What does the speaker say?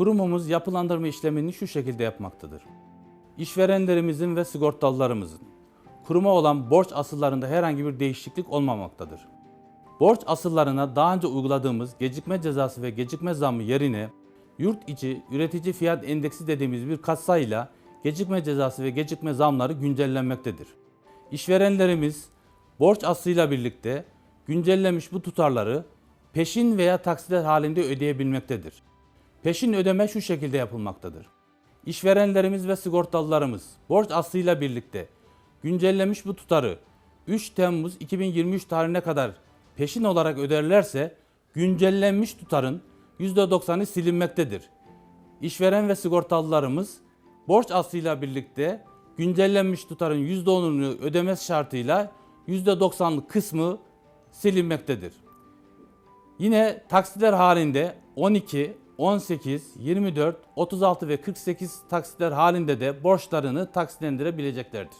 Kurumumuz yapılandırma işlemini şu şekilde yapmaktadır. İşverenlerimizin ve sigortalılarımızın kuruma olan borç asıllarında herhangi bir değişiklik olmamaktadır. Borç asıllarına daha önce uyguladığımız gecikme cezası ve gecikme zammı yerine yurt içi üretici fiyat endeksi dediğimiz bir katsayıyla gecikme cezası ve gecikme zamları güncellenmektedir. İşverenlerimiz borç aslıyla birlikte güncellenmiş bu tutarları peşin veya taksitler halinde ödeyebilmektedir. Peşin ödeme şu şekilde yapılmaktadır. İşverenlerimiz ve sigortalılarımız borç aslıyla birlikte güncellemiş bu tutarı 3 Temmuz 2023 tarihine kadar peşin olarak öderlerse güncellenmiş tutarın %90'ı silinmektedir. İşveren ve sigortalılarımız borç aslıyla birlikte güncellenmiş tutarın %10'unu ödemesi şartıyla %90'lık kısmı silinmektedir. Yine taksitler halinde 12, 18, 24, 36 ve 48 taksitler halinde de borçlarını taksitlendirebileceklerdir.